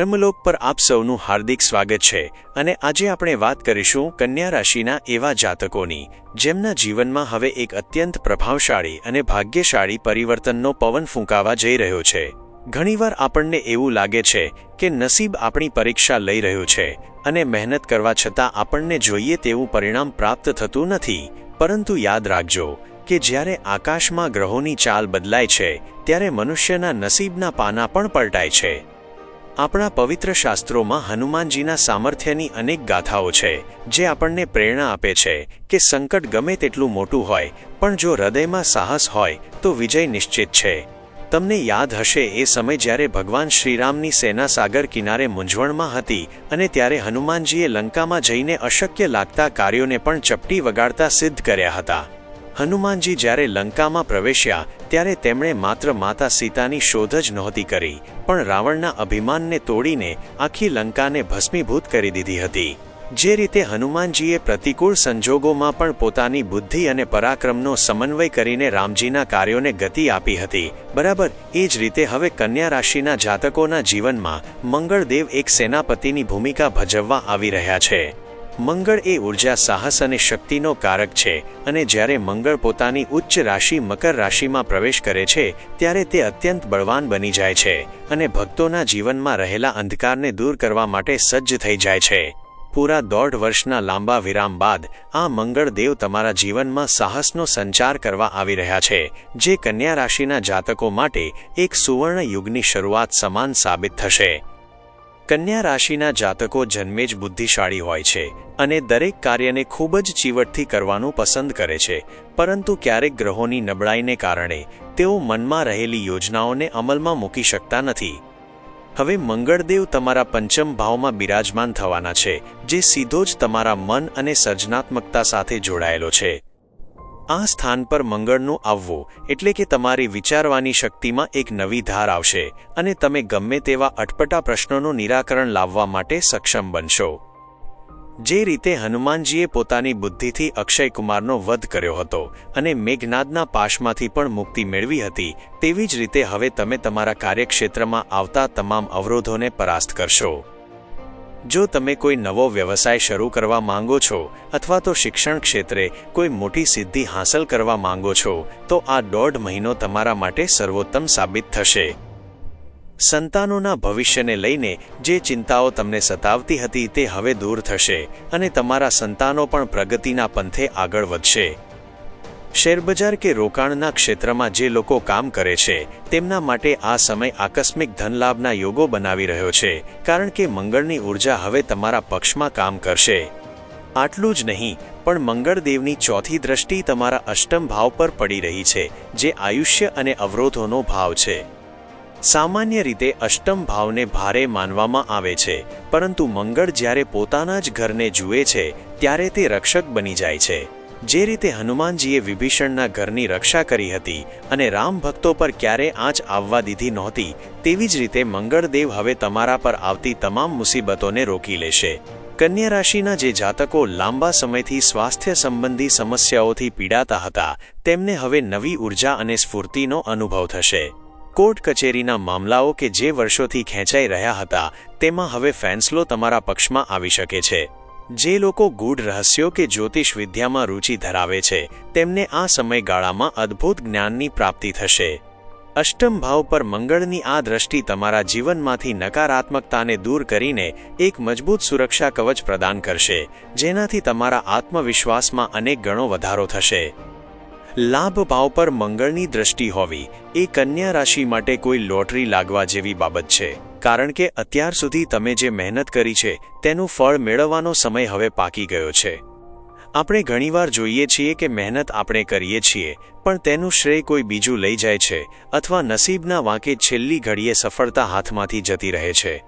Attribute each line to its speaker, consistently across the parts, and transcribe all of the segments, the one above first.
Speaker 1: ધર્મલોક પર આપ સૌનું હાર્દિક સ્વાગત છે અને આજે આપણે વાત કરીશું કન્યા રાશિના એવા જાતકોની, જેમના જીવનમાં હવે એક અત્યંત પ્રભાવશાળી અને ભાગ્યશાળી પરિવર્તનનો પવન ફૂંકાવા જઈ રહ્યો છે. ઘણીવાર આપણને એવું લાગે છે કે નસીબ આપણી પરીક્ષા લઈ રહ્યું છે અને મહેનત કરવા છતાં આપણને જોઈએ તેવું પરિણામ પ્રાપ્ત થતું નથી. પરંતુ યાદ રાખજો કે જ્યારે આકાશમાં ગ્રહોની ચાલ બદલાય છે, ત્યારે મનુષ્યના નસીબના પાના પણ પલટાય છે. આપણા પવિત્ર શાસ્ત્રોમાં હનુમાનજીના સામર્થ્યની અનેક ગાથાઓ છે, જે આપણને પ્રેરણા આપે છે કે સંકટ ગમે તેટલું મોટું હોય, પણ જો હૃદયમાં સાહસ હોય, તો વિજય નિશ્ચિત છે. તમને યાદ હશે એ સમય જ્યારે ભગવાન શ્રીરામની સેના સાગર કિનારે મૂંઝવણમાં હતી અને ત્યારે હનુમાનજીએ લંકામાં જઈને અશક્ય લાગતા કાર્યોને પણ ચપટી વગાડતા સિદ્ધ કર્યા હતા. હનુમાનજી જ્યારે લંકામાં પ્રવેશ્યા, ત્યારે તેમણે માત્ર માતા સીતાની શોધ જ નહોતી કરી, પણ રાવણના અભિમાનને તોડીને આખી લંકાને ભસ્મીભૂત કરી દીધી હતી. જે રીતે હનુમાનજીએ પ્રતિકૂળ સંજોગોમાં પણ પોતાની બુદ્ધિ અને પરાક્રમનો સમન્વય કરીને રામજીના કાર્યોને ગતિ આપી હતી, બરાબર, એ જ રીતે હવે કન્યા રાશિના જાતકોના જીવનમાં મંગળદેવ એક સેનાપતિની ભૂમિકા ભજવવા આવી રહ્યા છે. મંગળ એ ઊર્જા, સાહસ અને શક્તિનો કારક છે અને જ્યારે મંગળ પોતાની ઉચ્ચ રાશિ મકર રાશિમાં પ્રવેશ કરે છે, ત્યારે તે અત્યંત બળવાન બની જાય છે અને ભક્તોના જીવનમાં રહેલા અંધકારને દૂર કરવા માટે સજ્જ થઈ જાય છે. પૂરા દોઢ વર્ષના લાંબા વિરામ બાદ, આ મંગળ દેવ તમારા જીવનમાં સાહસનો સંચાર કરવા આવી રહ્યા છે, જે કન્યા રાશિના જાતકો માટે એક સુવર્ણ યુગની શરૂઆત સમાન સાબિત થશે. કન્યા રાશિના જાતકો જન્મે જ બુદ્ધિશાળી હોય છે અને દરેક કાર્યને ખૂબ જ ચીવટથી કરવાનું પસંદ કરે છે. પરંતુ ક્યારેક ગ્રહોની નબળાઈને કારણે તેઓ મનમાં રહેલી યોજનાઓને અમલમાં મૂકી શકતા નથી. હવે મંગળદેવ તમારા પંચમ ભાવમાં બિરાજમાન થવાના છે, જે સીધો જ તમારા મન અને સર્જનાત્મકતા સાથે જોડાયેલો છે. આ સ્થાન પર મંગળનું આવવું એટલે કે તમારી વિચારવાની શક્તિમાં એક નવી ધાર આવશે અને તમે ગમે તેવા અટપટા પ્રશ્નોનું નિરાકરણ લાવવા માટે સક્ષમ બનશો. જે રીતે હનુમાનજીએ પોતાની બુદ્ધિથી અક્ષયકુમારનો વધ કર્યો હતો અને મેઘનાદના પાશમાંથી પણ મુક્તિ મેળવી હતી, તેવી જ રીતે હવે તમે તમારા કાર્યક્ષેત્રમાં આવતા તમામ અવરોધોને પરાસ્ત કરશો. જો તમે કોઈ નવો વ્યવસાય શરૂ કરવા માંગો છો અથવા તો શિક્ષણ ક્ષેત્રે કોઈ મોટી સિદ્ધિ હાંસલ કરવા માંગો છો, તો આ દોઢ મહિનો તમારા માટે સર્વોત્તમ સાબિત થશે. સંતાનોના ભવિષ્યને લઈને જે ચિંતાઓ તમને સતાવતી હતી તે હવે દૂર થશે અને તમારા સંતાનો પણ પ્રગતિના પંથે આગળ વધશે. શેરબજાર કે રોકાણના ક્ષેત્રમાં જે લોકો કામ કરે છે, તેમના માટે આ સમય આકસ્મિક ધનલાભના યોગો બનાવી રહ્યો છે, કારણ કે મંગળની ઊર્જા હવે તમારા પક્ષમાં કામ કરશે. આટલું જ નહીં, પણ મંગળદેવની ચોથી દ્રષ્ટિ તમારા અષ્ટમ ભાવ પર પડી રહી છે, જે આયુષ્ય અને અવરોધોનો ભાવ છે. સામાન્ય રીતે અષ્ટમ ભાવને ભારે માનવામાં આવે છે, પરંતુ મંગળ જ્યારે પોતાના જ ઘરને જુએ છે, ત્યારે તે રક્ષક બની જાય છે. જે રીતે હનુમાનજીએ વિભીષણના ઘરની રક્ષા કરી હતી અને રામ ભક્તો પર ક્યારે આંચ આવવા દીધી નહોતી, તેવી જ રીતે મંગળદેવ હવે તમારા પર આવતી તમામ મુસીબતોને રોકી લેશે. કન્યા રાશિના જે જાતકો લાંબા સમયથી સ્વાસ્થ્ય સંબંધી સમસ્યાઓથી પીડાતા હતા, તેમને હવે નવી ઊર્જા અને સ્ફૂર્તિનો અનુભવ થશે. કોર્ટ કચેરીના મામલાઓ કે જે વર્ષોથી ખેંચાઈ રહ્યા હતા, તેમાં હવે ફેંસલો તમારા પક્ષમાં આવી શકે છે. જે લોકો ગૂઢ રહસ્યો કે જ્યોતિષ વિદ્યામાં રુચિ ધરાવે છે, તેમને આ સમયગાળામાં અદ્ભુત જ્ઞાનની પ્રાપ્તિ થશે. અષ્ટમ ભાવ પર મંગળની આ દ્રષ્ટિ તમારા જીવનમાંથી નકારાત્મકતાને દૂર કરીને એક મજબૂત સુરક્ષા કવચ પ્રદાન કરશે, જેનાથી તમારા આત્મવિશ્વાસમાં અનેક ગણો વધારો થશે. લાભ ભાવ પર મંગળની દ્રષ્ટિ હોવી એ કન્યા રાશિ માટે કોઈ લોટરી લાગવા જેવી બાબત છે. કારણ કે અત્યાર સુધી તમે જે મહેનત કરી છે, તેનું ફળ મેળવવાનો સમય હવે પાકી ગયો છે. આપણે ઘણીવાર જોઈએ છીએ કે મહેનત આપણે કરીએ છીએ, પણ તેનું શ્રેય કોઈ બીજું લઈ જાય છે, અથવા નસીબના વાંકે છેલ્લી ઘડીએ સફળતા હાથમાંથી જતી રહે છે.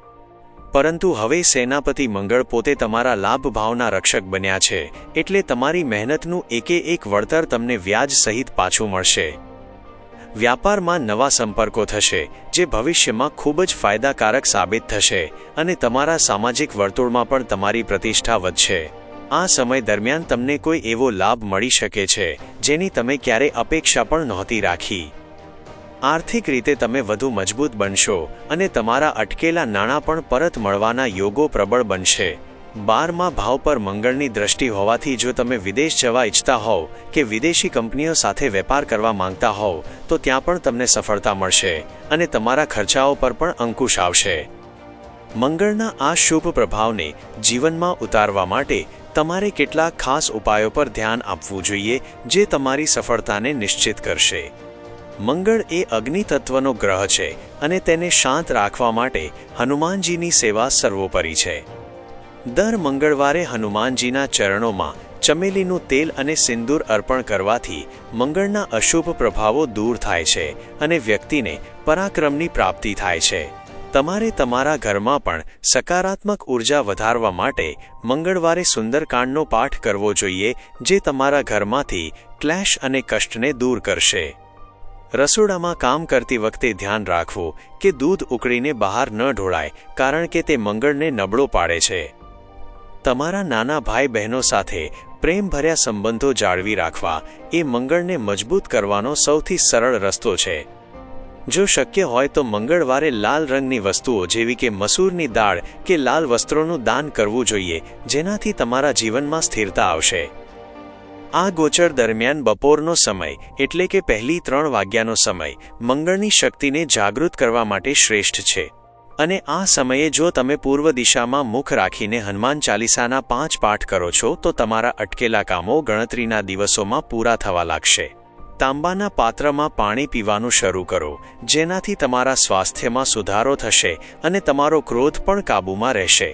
Speaker 1: પરંતુ હવે સેનાપતિ મંગળ પોતે તમારા લાભ ભાવના રક્ષક બન્યા છે, એટલે તમારી મહેનતનું એકે એક વળતર તમને વ્યાજ સહિત પાછું મળશે. વ્યાપારમાં નવા સંપર્કો થશે, જે ભવિષ્યમાં ખૂબ જ ફાયદાકારક સાબિત થશે અને તમારા સામાજિક વર્તુળમાં પણ તમારી પ્રતિષ્ઠા વધશે. આ સમય દરમિયાન તમને કોઈ એવો લાભ મળી શકે છે, જેની તમે ક્યારે અપેક્ષા પણ નહોતી રાખી. આર્થિક રીતે તમે વધુ મજબૂત બનશો અને તમારા અટકેલા નાણાં પણ પરત મળવાના યોગો પ્રબળ બનશે. બારમાં ભાવ પર મંગળની દ્રષ્ટિ હોવાથી જો તમે વિદેશ જવા ઈચ્છતા હોવ કે વિદેશી કંપનીઓ સાથે વેપાર કરવા માંગતા હોવ, તો ત્યાં પણ તમને સફળતા મળશે અને તમારા ખર્ચાઓ પર પણ અંકુશ આવશે. મંગળના આ શુભ પ્રભાવને જીવનમાં ઉતારવા માટે તમારે કેટલાક ખાસ ઉપાયો પર ધ્યાન આપવું જોઈએ જે તમારી સફળતાને નિશ્ચિત કરશે. મંગળ એ અગ્નિ તત્વનો ગ્રહ છે અને તેને શાંત રાખવા માટે હનુમાનજીની સેવા સર્વોપરી છે. દર મંગળવારે હનુમાનજીના ચરણોમાં ચમેલીનું તેલ અને સિંદૂર અર્પણ કરવાથી મંગળના અશુભ પ્રભાવો દૂર થાય છે અને વ્યક્તિને પરાક્રમની પ્રાપ્તિ થાય છે. તમારે તમારા ઘરમાં પણ સકારાત્મક ઊર્જા વધારવા માટે મંગળવારે સુંદરકાંડનો પાઠ કરવો જોઈએ જે તમારા ઘરમાંથી ક્લેશ અને કષ્ટને દૂર કરશે. રસોડામાં કામ કરતી વખતે ધ્યાન રાખવું કે દૂધ ઉકળીને બહાર ન ઢોળાય, કારણ કે તે મંગળને નબળો પાડે છે. તમારા નાના ભાઈ બહેનો સાથે પ્રેમભર્યા સંબંધો જાળવી રાખવા એ મંગળને મજબૂત કરવાનો સૌથી સરળ રસ્તો છે. જો શક્ય હોય તો મંગળવારે લાલ રંગની વસ્તુઓ જેવી કે મસૂરની દાળ કે લાલ વસ્ત્રોનું દાન કરવું જોઈએ, જેનાથી તમારા જીવનમાં સ્થિરતા આવશે. આ ગોચર દરમિયાન બપોરનો સમય એટલે કે પહેલી ત્રણ વાગ્યાનો સમય મંગળની શક્તિને જાગૃત કરવા માટે શ્રેષ્ઠ છે. અને આ સમયે જો તમે પૂર્વ દિશામાં મુખ રાખીને હનુમાન ચાલીસાના પાંચ પાઠ કરો છો, તો તમારા અટકેલા કામો ગણતરીના દિવસોમાં પૂરા થવા લાગશે. તાંબાના પાત્રમાં પાણી પીવાનું શરૂ કરો, જેનાથી તમારા સ્વાસ્થ્યમાં સુધારો થશે અને તમારો ક્રોધ પણ કાબૂમાં રહેશે.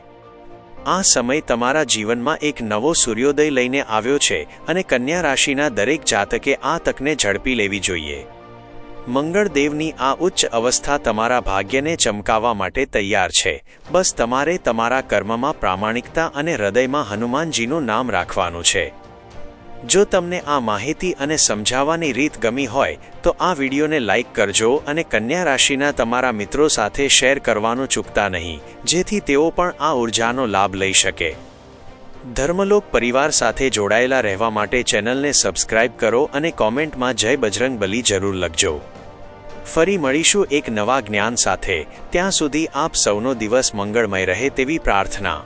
Speaker 1: આ સમય તમારા જીવનમાં એક નવો સૂર્યોદય લઈને આવ્યો છે અને કન્યા રાશિના દરેક જાતકે આ તકને ઝડપી લેવી જોઈએ. મંગળદેવની આ ઉચ્ચ અવસ્થા તમારા ભાગ્યને ચમકાવવા માટે તૈયાર છે. બસ તમારે તમારા કર્મમાં પ્રામાણિકતા અને હૃદયમાં હનુમાનજીનું નામ રાખવાનું છે. જો તમને આ માહિતી અને સમજાવવાની રીત ગમી હોય, તો આ વિડીયોને લાઇક કરજો અને કન્યા રાશિના તમારા મિત્રો સાથે શેર કરવાનું ચૂકતા નહીં, જેથી તેઓ પણ આ ઉર્જાનો લાભ લઈ શકે. ધર્મલોક પરિવાર સાથે જોડાયેલા રહેવા માટે ચેનલને સબસ્ક્રાઇબ કરો અને કોમેન્ટમાં જય બજરંગ બલી જરૂર લખજો. ફરી મળીશું એક નવા જ્ઞાન સાથે. ત્યાં સુધી આપ સૌનો દિવસ મંગળમય રહે તેવી પ્રાર્થના.